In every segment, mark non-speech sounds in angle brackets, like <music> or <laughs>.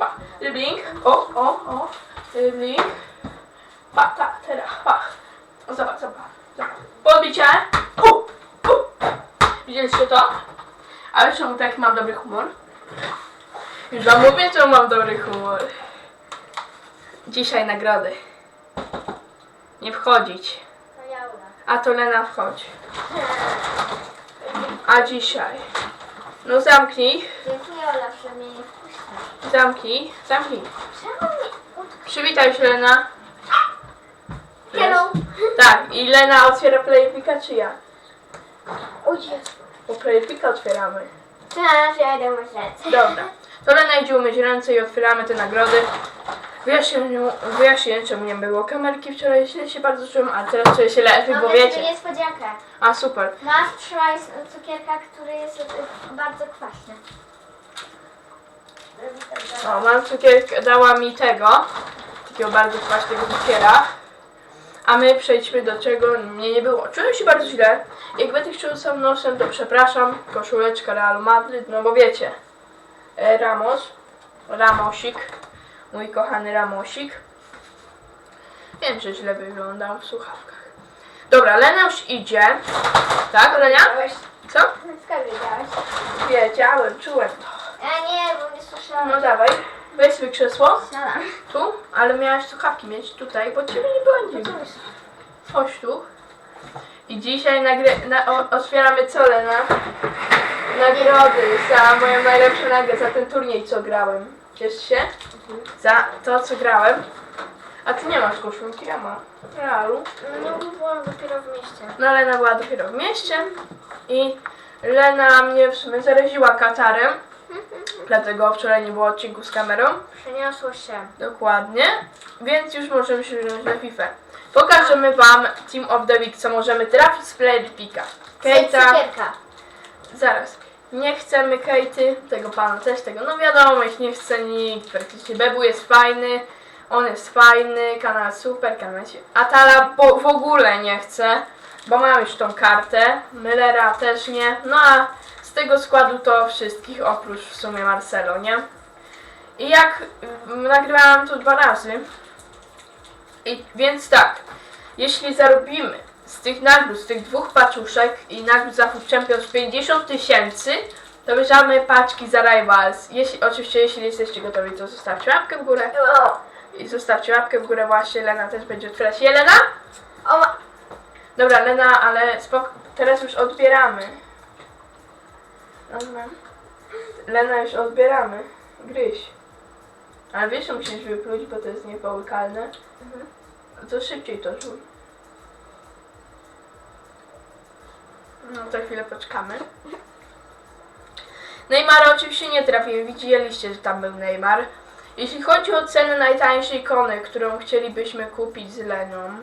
pa. Dribbling. O, o, o. Dribbling. Pa, ta, teraz, pa. Zobacz, zobacz. Podbicie. U, u. Widzieliście to? Ale czemu tak mam dobry humor? Już wam mówię, czemu mam dobry humor. Dzisiaj nagrody. Nie wchodzić. A to Lena wchodzi. A dzisiaj. No zamknij. Dziękuję Ola, wpuściła. Zamknij. Zamknij. Czemu mnie... Przywitaj się Lena. Hello. Tak, i Lena otwiera Playpika czy ja? O Jezu. Bo Playpika otwieramy. Teraz ja idę myć ręce. Dobra. To Lena idzie umyć ręce i otwieramy te nagrody. Wyjaśnię, wyjaśnię czemu nie było kamerki wczoraj, źle się bardzo czułem, a teraz czuję się lepiej, bo Mamy sobie wiecie. niespodziankę. A super. Masz trzymaj cukierka, który jest y, bardzo kwaśny. O, mam cukierkę, dała mi tego, takiego bardzo kwaśnego cukiera. A my przejdźmy do czego mnie nie było. Czułem się bardzo źle. Jak będę czuł sam nosem, to przepraszam. Koszuleczka Realu Madryt, no bo wiecie. E, Ramos, Ramosik, mój kochany Ramosik. Wiem, że źle wyglądał w słuchawkach. Dobra, Lena już idzie. Tak, Lenia? Co? Skąd wiedziałeś? Wiedziałem, czułem to. Ja nie, bo nie słyszałam. No dawaj, weź sobie krzesło. Siadam. Tu, ale miałaś słuchawki mieć tutaj, bo ciebie nie będzie. Chodź tu. I dzisiaj nagry na o otwieramy co Lena? Nagrody za moją najlepszą nagrodę, za ten turniej co grałem. Ciesz się? Za to co grałem. A ty nie masz koszulki, ja mam. Realu. No byłam dopiero w mieście. No Lena była dopiero w mieście i Lena mnie w sumie zaraziła katarem. Dlatego wczoraj nie było odcinku z kamerą. Przeniosło się. Dokładnie. Więc już możemy się wziąć na FIFA. Pokażemy wam Team of the Week, co możemy trafić z Player Pika. Kejta, Cukierka. zaraz. Nie chcemy Kejty, tego pana też tego, no wiadomo, ich nie chce nikt, praktycznie Bebu jest fajny, on jest fajny, kanał super, kanał się... Atala bo w ogóle nie chce, bo mam już tą kartę, Millera też nie, no a z tego składu to wszystkich, oprócz w sumie Marcelo, nie? I jak mm, nagrywałam to dwa razy, i więc tak, jeśli zarobimy z tych nagród, z tych dwóch paczuszek i nagród za Food Champions 50 tysięcy, to bierzemy paczki za Rivals. Jeśli, oczywiście, jeśli jesteście gotowi, to zostawcie łapkę w górę. I zostawcie łapkę w górę właśnie, Lena też będzie otwierać. Jelena? Dobra, Lena, ale spok- teraz już odbieramy. Dobra. Lena, już odbieramy. Gryź. Ale wiesz, że musisz wypluć, bo to jest niepołykalne. Mhm. To szybciej to żuj. No, za chwilę poczekamy. Neymara oczywiście nie trafiłem. Widzieliście, że tam był Neymar. Jeśli chodzi o cenę najtańszej ikony, którą chcielibyśmy kupić z Lenią,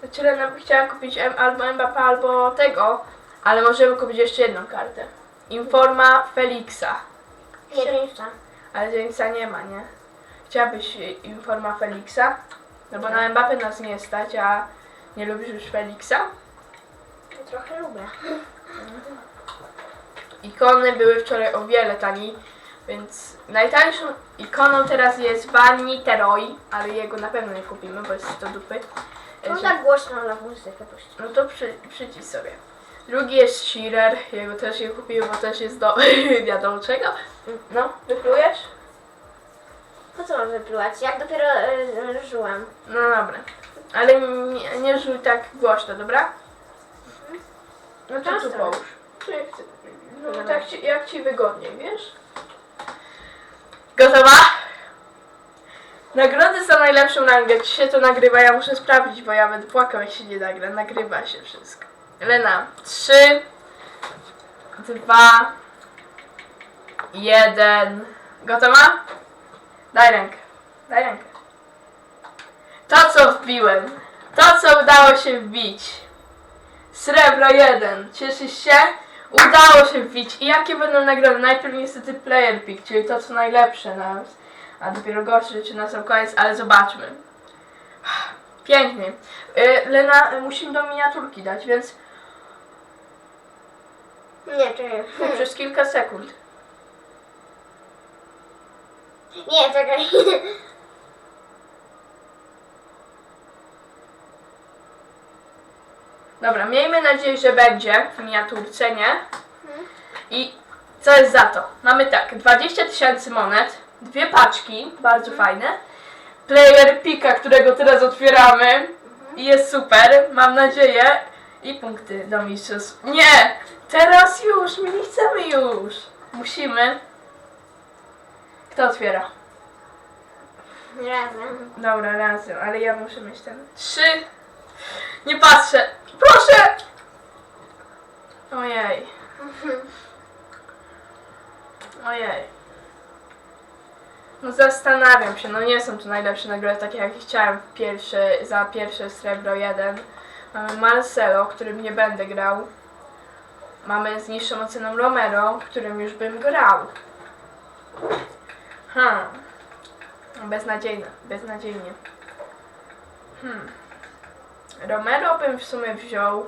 znaczy Lena by chciała kupić M- albo Mbappé, albo tego, ale możemy kupić jeszcze jedną kartę. Informa Felixa. Siernica. Ale Jamesa nie ma, nie? Chciałabyś Informa Felixa? No bo na Mbappé nas nie stać, a nie lubisz już Felixa? Trochę lubię. Ikony były wczoraj o wiele taniej, więc najtańszą ikoną teraz jest Van Nistelrooy, ale jego na pewno nie kupimy, bo jest to dupy. No tak głośno na muzykę puścić. No to przy, przycisk sobie. Drugi jest Shearer, jego też nie kupiłem, bo też jest do <laughs> wiadomo czego. No, wyplujesz? Po co mam wypluwać? Jak dopiero y, żyłam. No dobra. Ale nie, nie żuj tak głośno, dobra? No to tu połóż. Jak, no, tak ci, jak ci wygodniej, wiesz? Gotowa? Nagrody za najlepszą rangę. Czy się to nagrywa? Ja muszę sprawdzić, bo ja będę płakał, jak się nie nagra. Nagrywa się wszystko. Lena, trzy, dwa, jeden. Gotowa? Daj rękę. Daj rękę. To, co wbiłem. To, co udało się wbić. Srebro 1. Cieszysz się? Udało się wbić. I jakie będą nagrody? Najpierw niestety player pick, czyli to, co najlepsze nas. A dopiero gorsze rzeczy na sam koniec, ale zobaczmy. Pięknie. Y, Lena, musimy do miniaturki dać, więc Nie, czekaj. przez kilka sekund. Nie, czekaj. Dobra, miejmy nadzieję, że będzie w miniaturce, nie? I co jest za to? Mamy tak, 20 tysięcy monet, dwie paczki, bardzo fajne. Player pika, którego teraz otwieramy. I jest super, mam nadzieję. I punkty do mistrzostw. Nie! Teraz już, my nie chcemy już. Musimy. Kto otwiera? Razem. Dobra, razem, ale ja muszę mieć ten. Trzy. Nie patrzę. Proszę! Ojej. Ojej. No zastanawiam się, no nie są to najlepsze nagrody, takie jak chciałem w pierwsze, za pierwsze srebro 1. Mamy Marcelo, którym nie będę grał. Mamy z niższą oceną Romero, którym już bym grał. Hmm. Beznadziejne, beznadziejnie. Hmm. Romero bym w sumie wziął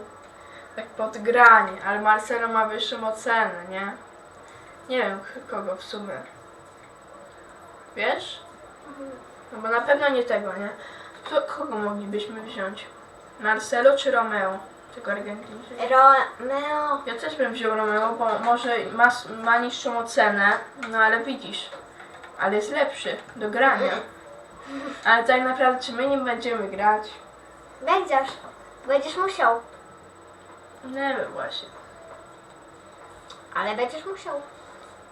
tak pod granie, ale Marcelo ma wyższą ocenę, nie? Nie wiem kogo w sumie. Wiesz? No bo na pewno nie tego, nie? To kogo moglibyśmy wziąć? Marcelo czy Romeo? Tego Argentyńczyka. Romeo. Ja też bym wziął Romeo, bo może ma, ma niższą ocenę, no ale widzisz, ale jest lepszy do grania. Ale tak naprawdę, czy my nim będziemy grać? Będziesz. Będziesz musiał. Nie wiem właśnie. Ale będziesz musiał.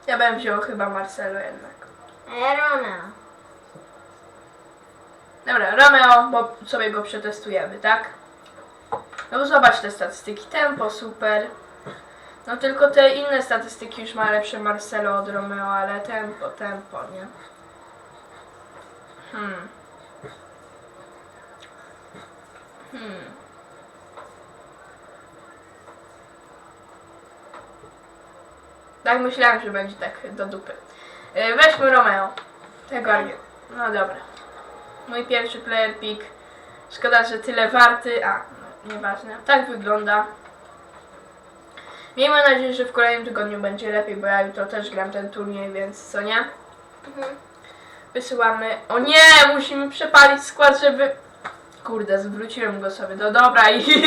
Ja bym wziął chyba Marcelo jednak. E, Romeo. Dobra, Romeo, bo sobie go przetestujemy, tak? No zobacz te statystyki. Tempo super. No tylko te inne statystyki już ma lepsze Marcelo od Romeo, ale tempo, tempo, nie? Hmm. Hmm. Tak myślałem, że będzie tak do dupy. Yy, Weźmy Romeo. Tego Argen- No dobra. Mój pierwszy player pick. Szkoda, że tyle warty. A, nieważne. Tak wygląda. Miejmy nadzieję, że w kolejnym tygodniu będzie lepiej, bo ja jutro też gram ten turniej, więc co nie? Mhm. Wysyłamy. O nie! Musimy przepalić skład, żeby. Kurde, zwróciłem go sobie. No dobra i. <laughs>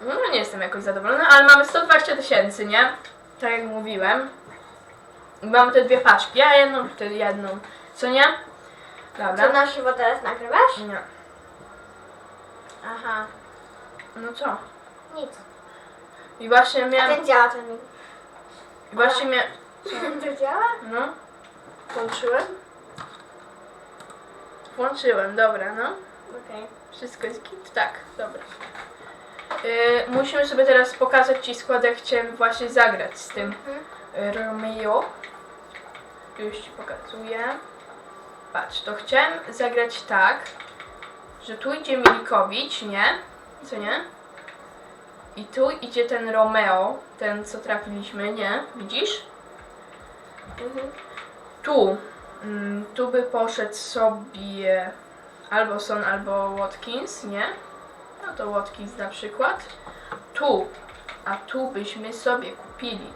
No nie jestem jakoś zadowolona, ale mamy 120 tysięcy, nie? Tak jak mówiłem. I mamy te dwie paczki, a jedną, ty jedną. Co nie? Dobra. Co na żywo teraz nagrywasz? Nie. Aha. No co? Nic. I właśnie A miałem. ten działa ten mi. I właśnie mia... To działa? No. Włączyłem? Włączyłem, dobra, no. Okej. Wszystko jest git? Tak, dobra. Yy, musimy sobie teraz pokazać Ci skład, jak chciałem właśnie zagrać z tym Mhm. y, Romeo. Już Ci pokazuję. Patrz, to chciałem zagrać tak, że tu idzie Milikowicz, nie? Co nie? I tu idzie ten Romeo, ten co trafiliśmy, nie? Widzisz? Mhm. Tu, mm, tu by poszedł sobie albo Son, albo Watkins, nie? No to Watkins na przykład. Tu, a tu byśmy sobie kupili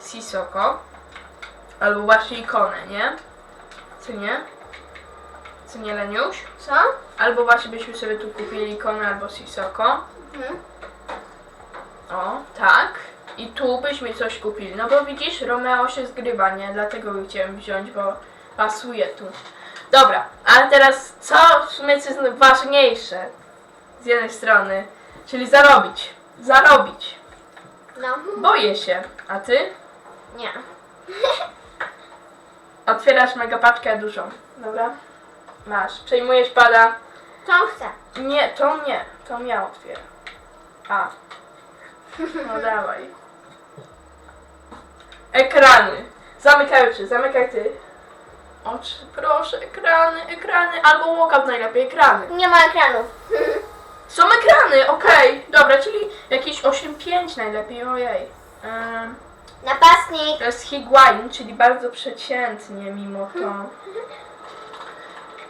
Sisoko, albo właśnie ikonę, nie? Co nie? Co nie, Leniuś? Co? Albo właśnie byśmy sobie tu kupili ikonę albo Sisoko. Mhm. O, tak. I tu byśmy coś kupili. No bo widzisz, Romeo się zgrywa, nie? Dlatego go chciałem wziąć, bo pasuje tu. Dobra, ale teraz co w sumie co jest ważniejsze z jednej strony, czyli zarobić. Zarobić. No. Boję się. A ty? Nie. Otwierasz mega paczkę dużą. Dobra? Masz. Przejmujesz pada. To chcę. Nie, to nie. To ja otwieram. A. No <laughs> dawaj. Ekrany. Zamykaj oczy, zamykaj ty. Oczy, proszę, ekrany, ekrany. Albo walkout najlepiej, ekrany. Nie ma ekranu. <laughs> Są ekrany, okej. Dobra, czyli jakieś 8.5 najlepiej, ojej. Ym, Napastnik. to jest Higuain, czyli bardzo przeciętnie mimo to. <laughs>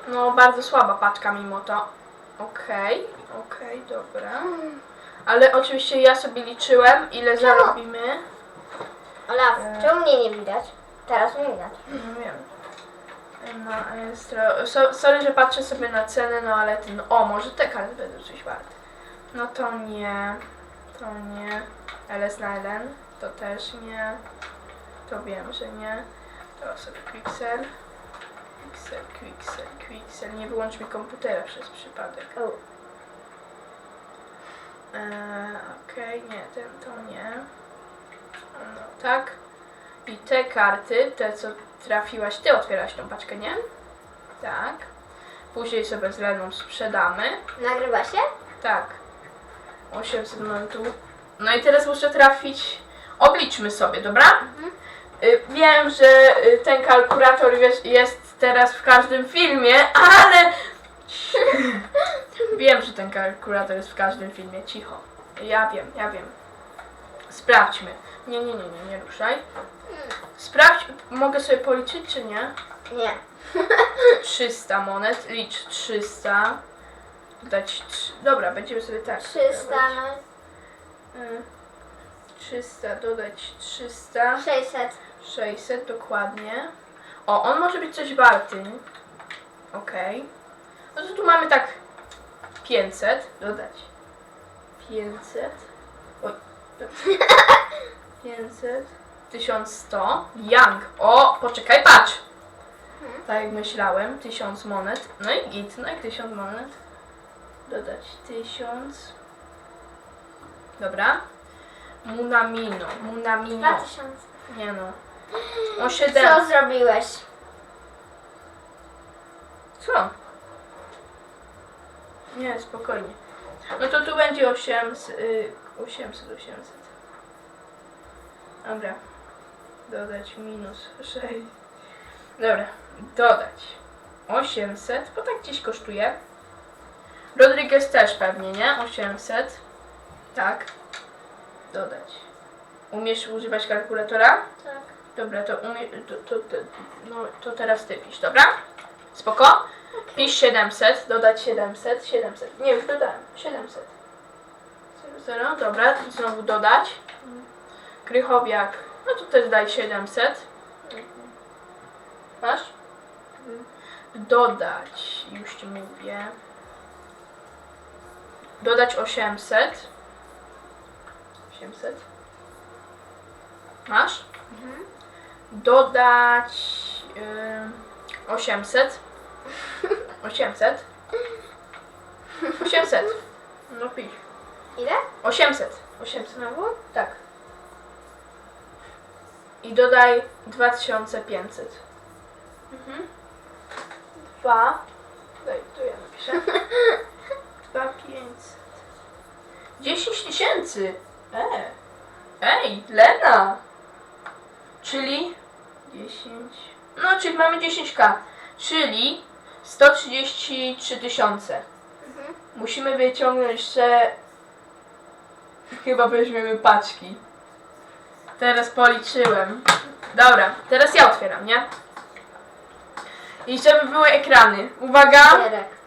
No, bardzo słaba paczka mimo to. Okej, okej, dobra. Ale oczywiście ja sobie liczyłem, ile zarobimy. Olaf, E. czemu mnie nie widać? Teraz mnie widać. No wiem. No, jest tro... so, sorry, że patrzę sobie na cenę, no ale ten... O, może te karty będą coś warte. No to nie. To nie. LS na LN. To też nie. To wiem, że nie. To sobie Quixel. Quixel, Quixel, Quixel. Nie wyłącz mi komputera przez przypadek. O. Eee, Okej, nie, ten to nie. No tak. I te karty, te co trafiłaś, ty otwierałaś tą paczkę, nie? Tak. Później sobie z Leną sprzedamy. Nagrywa się? Tak. 800 momentów. No i teraz muszę trafić. Obliczmy sobie, dobra? Y, Wiem, że y, ten kalkulator jest, jest teraz w każdym filmie, ale. <laughs> wiem, że ten kalkulator jest w każdym filmie. Cicho. Ja wiem, ja wiem. Sprawdźmy. Nie, nie, nie, nie, nie ruszaj. Sprawdź, mogę sobie policzyć, czy nie? Nie. <laughs> 300 monet, licz 300. Dać 3. Dobra, będziemy sobie tak. 300, dawać. no. Y, 300, dodać 300. 600. 600 dokładnie. O, on może być coś warty. Okej. No to tu mamy tak 500. Dodać 500. Oj. 500. 1100. Young. O, poczekaj, patrz. Tak jak myślałem. 1000 monet. No i git. No i 1000 monet. Dodać 1000. Dobra. Munamino. Munamino. 2000. Nie no. O 7. Co zrobiłeś? Co? Nie, spokojnie. No to tu będzie 800, y, 800, 800. Dobra. Dodać minus 6. Dobra. Dodać 800, bo tak gdzieś kosztuje. Rodriguez też pewnie, nie? 800. Tak. Dodać. Umiesz używać kalkulatora? Tak. Dobra, to, umie, to, to, to, no, to teraz ty pisz, dobra? Spoko? Pisz 700, dodać 700, 700. Nie, już dodałem. 700. 0, dobra, znowu dodać. Krychowiak, no to też daj 700. Masz? Dodać, już ci mówię. Dodać 800. 800. Masz? Dodać y, 800. 800. 800. No pisz. Ile? 800. 800. Znowu? Tak. I dodaj 2500. Mhm. Dwa. Daj, tu ja napiszę. <laughs> 2500. 10 tysięcy. E. Ej, Lena. Czyli 10. No, czyli mamy 10k. Czyli 133 tysiące. Mhm. Musimy wyciągnąć jeszcze. Chyba weźmiemy paczki. Teraz policzyłem. Dobra, teraz ja otwieram, nie? I żeby były ekrany. Uwaga! Czterech.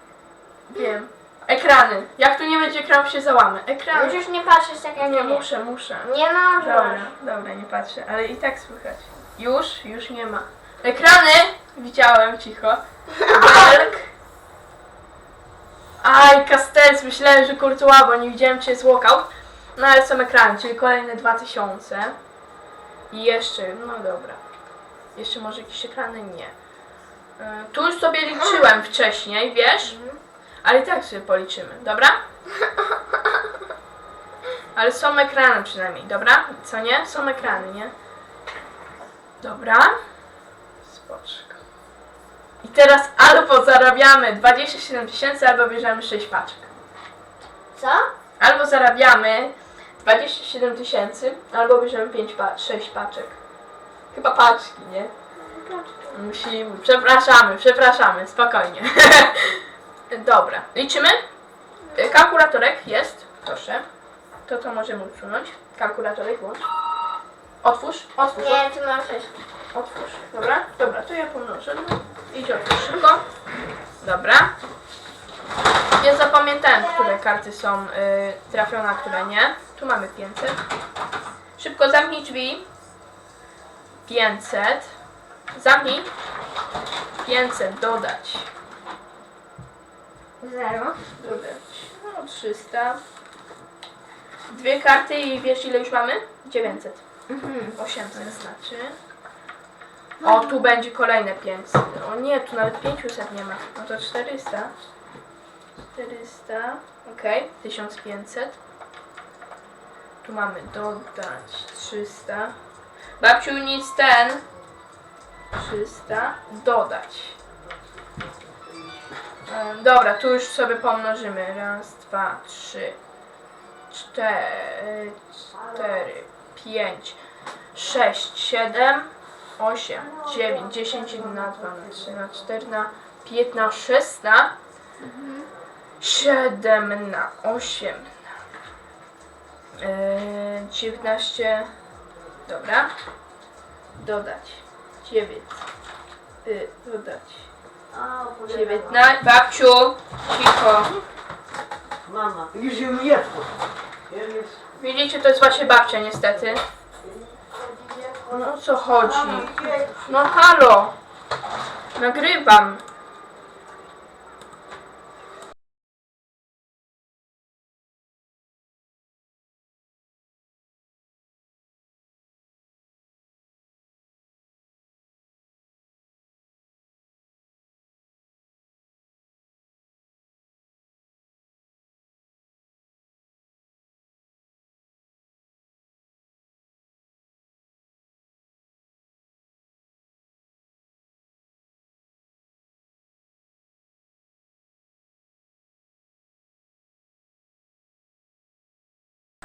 Wiem. Ekrany. Jak tu nie będzie ekranów się załamy. Ekrany. Musisz nie patrzeć tak jak Nie, ja muszę, muszę. Nie Dobra, możesz. dobra, nie patrzę, ale i tak słychać. Już, już nie ma. Ekrany! Widziałem, cicho. Belk. Aj, Castells, myślałem, że Courtois, bo nie widziałem, czy jest walkout. No ale są ekrany, czyli kolejne 2000. I jeszcze, no dobra. Jeszcze może jakieś ekrany? Nie. Y, Tu już sobie liczyłem wcześniej, wiesz? Ale i tak sobie policzymy, dobra? <laughs> Ale są ekrany przynajmniej, dobra? Co nie? Są ekrany, nie? Dobra. Spoczko. I teraz albo zarabiamy 27 tysięcy, albo bierzemy 6 paczek. Co? Albo zarabiamy 27 tysięcy, albo bierzemy 5 pa 6 paczek. Chyba paczki, nie? Musimy. Przepraszamy, przepraszamy, spokojnie. <laughs> Dobra, liczymy. Kalkulatorek jest, proszę. To to możemy usunąć. Kalkulatorek włącz. Otwórz, otwórz, Nie, ty możesz. otwórz. Dobra, dobra, to ja pomnożę. No. Idź otwórz szybko. Dobra. Ja zapamiętałem, które karty są y, trafione, a które nie. Tu mamy 500. Szybko zamknij drzwi. 500. Zamknij. 500 dodać. Zero. Dodać. No, 300. Dwie karty i wiesz ile już mamy? 900. Mhm. 800 znaczy. O, tu będzie kolejne 500. O nie, tu nawet 500 nie ma. No to 400. 400. Okej, 1500. Tu mamy dodać 300. Babciu, nic ten. 300. Dodać. Em, Dobra, tu już sobie pomnożymy. Raz, dwa, trzy, cztery, cztery, pięć, sześć, siedem, osiem, dziewięć, dziesięć, jeden na dwa, na trzy, na cztery, na pięć, na sześć, na siedem, na osiem, na yy, dziewiętnaście, dobra, dodać, dziewięć, y, dodać, dziewiętnaście, babciu, cicho. Mama, już ją jest. Widzicie, to jest właśnie babcia niestety. No o co chodzi? No halo! Nagrywam.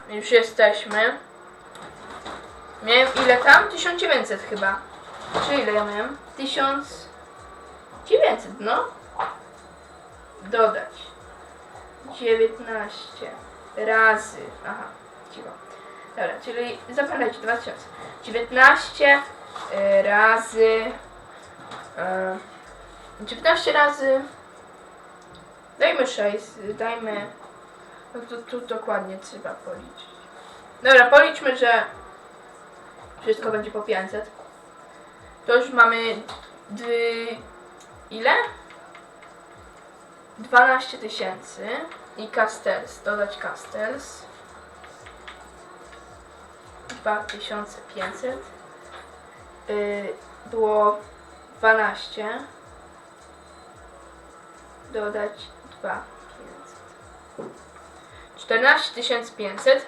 Już jesteśmy. Miałem ile tam? 1900 chyba. Czy ile ja miałem? 1900, no. Dodać. 19 razy. Aha, cicho. Dobra, czyli zapamiętajcie 2000. 19 y, razy. y, 19 razy. Dajmy 6, dajmy. No to tu dokładnie trzeba policzyć. Dobra, policzmy, że wszystko będzie po 500. To już mamy d... ile? 12 tysięcy i Castells, dodać Castells 2500 yy, było 12 dodać 2500 14 500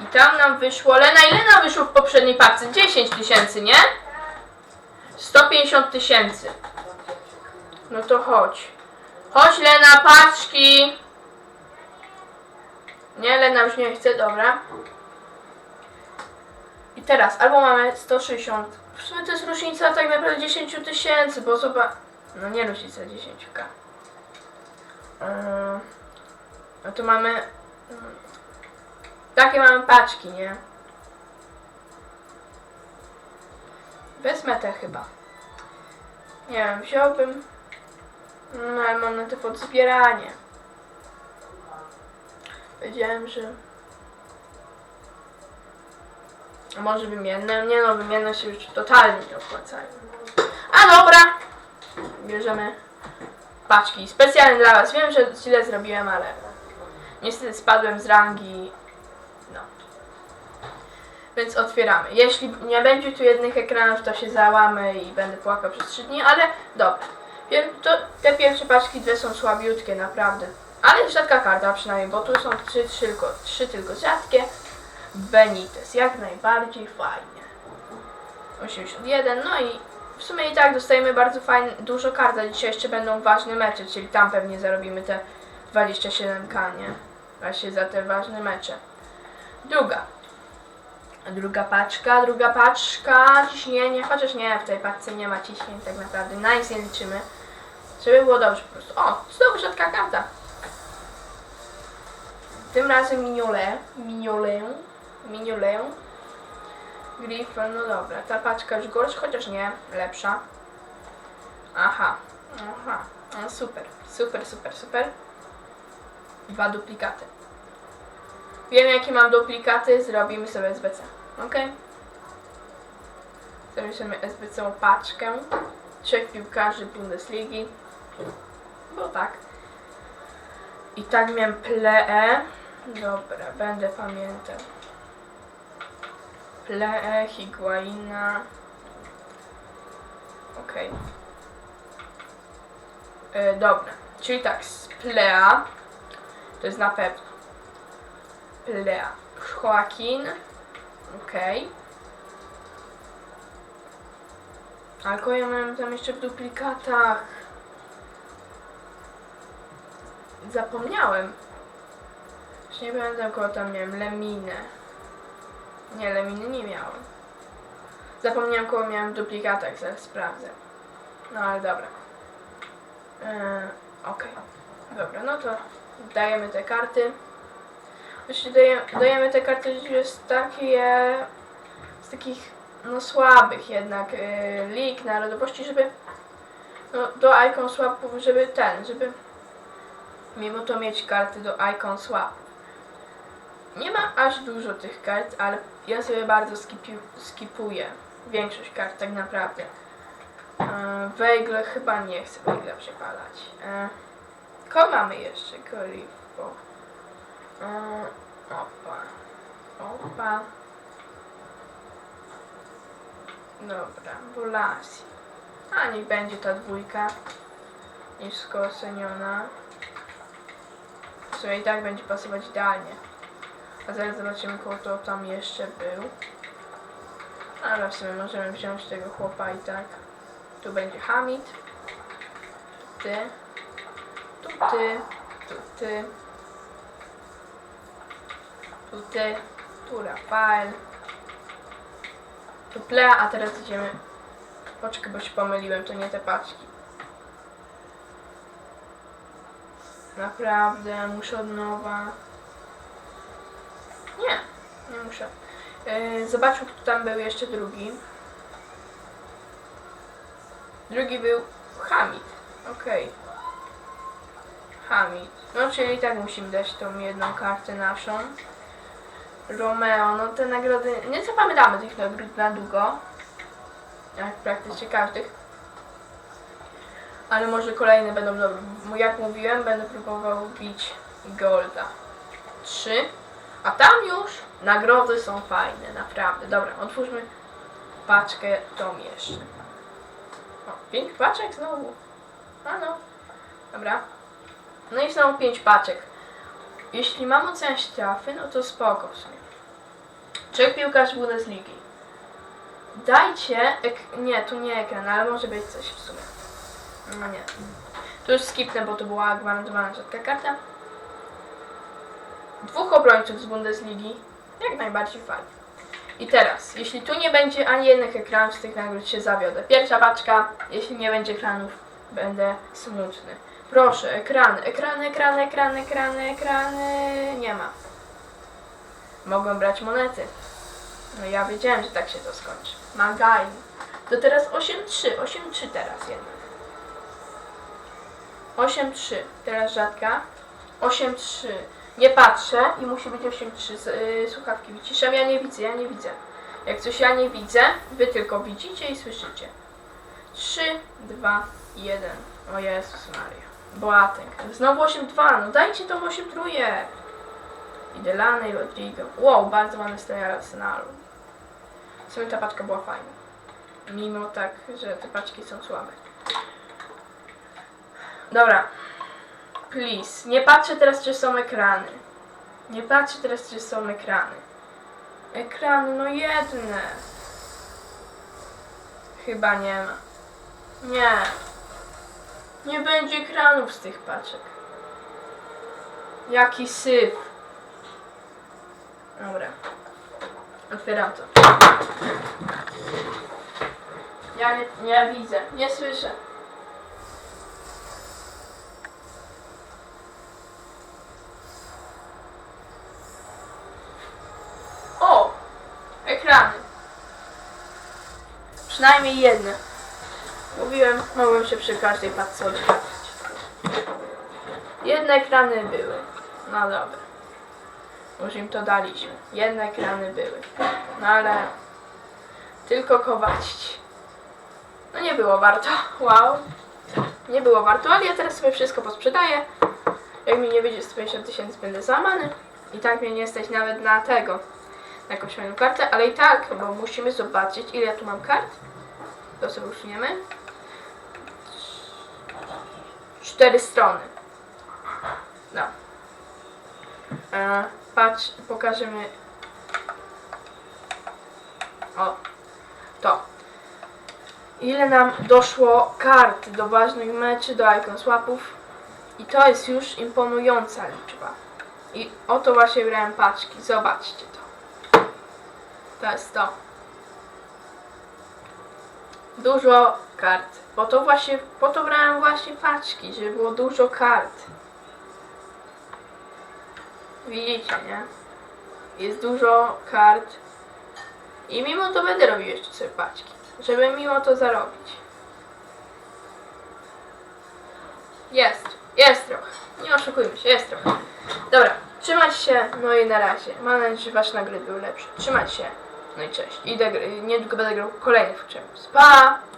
i tam nam wyszło, Lena, ile nam wyszło w poprzedniej paczce? 10 tysięcy, nie? 150 tysięcy. No to chodź. Chodź Lena, paczki. Nie, Lena już nie chce, dobra. I teraz albo mamy 160. W sumie to jest różnica tak naprawdę 10 tysięcy, bo zobacz. No nie różnica 10k. Yy, no to mamy. Takie mamy paczki, nie? Wezmę te chyba. Nie wiem, wziąłbym. No ale mam na to pod zbieranie. Powiedziałem, że. A może wymienne? Nie no, wymienne się już totalnie nie opłacają. A dobra! Bierzemy paczki specjalnie dla Was. Wiem, że źle zrobiłem, ale niestety spadłem z rangi. No. Więc otwieramy. Jeśli nie będzie tu jednych ekranów, to się załamy i będę płakał przez 3 dni, ale dobra. Pier- to, te pierwsze paczki dwie są słabiutkie, naprawdę. Ale rzadka karta przynajmniej, bo tu są trzy, trzy, tylko, trzy tylko rzadkie. Benitez, jak najbardziej fajnie. 81, no i w sumie i tak dostajemy bardzo fajnie, dużo kart, a dzisiaj jeszcze będą ważne mecze, czyli tam pewnie zarobimy te 27k, nie? Właśnie za te ważne mecze. Druga. Druga paczka, druga paczka, ciśnienie, chociaż nie, w tej paczce nie ma ciśnień tak naprawdę, na nic nie liczymy. Żeby było dobrze po prostu. O, znowu rzadka karta. Tym razem miniole, miniolę, miniolę. Griffon, no dobra, ta paczka już gorsza, chociaż nie, lepsza. Aha, aha, no super, super, super, super. Dwa duplikaty. Wiem jakie mam duplikaty, zrobimy sobie SBC, ok? Zapiszemy SBC paczkę. Trzech piłkarzy Bundesligi. Bo tak. I tak miałem Plee. Dobra, będę pamiętał. Plee, Higuaina. Okej. E, dobra, czyli tak, z Plea. To jest na pewno. Plea. Joaquin. Okej. Ale kogo ja miałem tam jeszcze w duplikatach? Zapomniałem. Już nie pamiętam kogo tam miałem. Leminę. Nie, Leminy nie miałem. Zapomniałem kogo miałem w duplikatach, zaraz sprawdzę. No ale dobra. Yy, Okej. Dobra, no to dajemy te karty. Jeśli daje, dajemy te karty z takie z takich no słabych jednak yy, lig narodowości, żeby no, do Icon Swapów, żeby ten, żeby mimo to mieć karty do Icon Swap. Nie ma aż dużo tych kart, ale ja sobie bardzo skipi, skipuję większość kart tak naprawdę. Yy, chyba nie chcę Wejgle przepalać. Yy, Ko mamy jeszcze? Grifo. Yy, opa. Opa. Dobra, Bolasi. A niech będzie ta dwójka. Nisko oceniona. W sumie i tak będzie pasować idealnie. A zaraz zobaczymy, kogo to tam jeszcze był. Ale w sumie możemy wziąć tego chłopa i tak. Tu będzie Hamid. Ty. Ty. Ty. Tu ty. Tu Rafael. Tu Plea, a teraz idziemy. Poczekaj, bo się pomyliłem, to nie te paczki. Naprawdę, muszę od nowa. Nie, nie muszę. Yy, zobaczmy, kto tam był jeszcze drugi. Drugi był Hamid. Okej. No, czyli tak musimy dać tą jedną kartę naszą. Romeo, no te nagrody, nie zapamiętamy tych nagród na długo. Jak praktycznie każdych. Ale może kolejne będą dobre. Bo Jak mówiłem, będę próbował bić Golda. Trzy. A tam już nagrody są fajne, naprawdę. Dobra, otwórzmy paczkę tą jeszcze. O, pięć paczek znowu. A no. Dobra. No i znowu pięć paczek. Jeśli mam oceniać trafy, no to spoko w sumie. Trzech piłkarz Bundesligi. Dajcie, nie, tu nie ekran, ale może być coś w sumie. No nie. Tu już skipnę, bo to była gwarantowana rzadka karta. Dwóch obrońców z Bundesligi. Jak najbardziej fajnie. I teraz, jeśli tu nie będzie ani jednych ekranów z tych nagród, się zawiodę. Pierwsza paczka, jeśli nie będzie ekranów, będę smutny. Proszę, ekrany, ekrany, ekrany, ekrany, ekrany, ekrany. Nie ma. Mogłem brać monety. No ja wiedziałem, że tak się to skończy. Magain. To teraz 8-3. 8-3 teraz jednak. 8-3. Teraz rzadka. 8-3. Nie patrzę i musi być 8-3. Z- Yy, słuchawki wyciszam. Ja nie widzę, ja nie widzę. Jak coś ja nie widzę, wy tylko widzicie i słyszycie. 3, 2, 1. O Jezus Maria. Boateng. Znowu 8-2. No dajcie tą 8 trójek. I Delany, i Rodrigo. Wow, bardzo ładny stojal Arsenalu. W sumie ta paczka była fajna. Mimo tak, że te paczki są słabe. Dobra. Please. Nie patrzę teraz, czy są ekrany. Nie patrzę teraz, czy są ekrany. Ekrany, no jedne. Chyba nie ma. Nie. Nie będzie ekranów z tych paczek. Jaki syf. Dobra. Otwieram to. Ja nie, nie widzę, nie słyszę. O! Ekrany. Przynajmniej jedne. Mówiłem, mogłem się przy każdej paczce odpatrzeć. Jedne ekrany były. No dobra. Już im to daliśmy. Jedne ekrany były. No ale tylko kowacić. No nie było warto, wow. Nie było warto, ale ja teraz sobie wszystko posprzedaję. Jak mi nie wyjdzie 150 tysięcy, będę załamany. I tak mnie nie stać nawet na tego, na jakąś fajną kartę, ale i tak, bo musimy zobaczyć, ile ja tu mam kart. To sobie usuniemy. Cztery strony. No. E, patrz, pokażemy. O, to. Ile nam doszło kart do ważnych meczy, do icon swapów. I to jest już imponująca liczba. I oto właśnie brałem paczki. Zobaczcie to. To jest to. Dużo kart. Po to właśnie, po to brałem właśnie paczki, żeby było dużo kart. Widzicie, nie? Jest dużo kart. I mimo to będę robił jeszcze sobie paczki. Żeby mimo to zarobić. Jest, jest trochę. Nie oszukujmy się, jest trochę. Dobra, trzymać się, no i na razie. Mam nadzieję, że wasze nagrody były lepsze. Trzymać się, no i cześć. Idę, niedługo będę grał kolejny w Pa!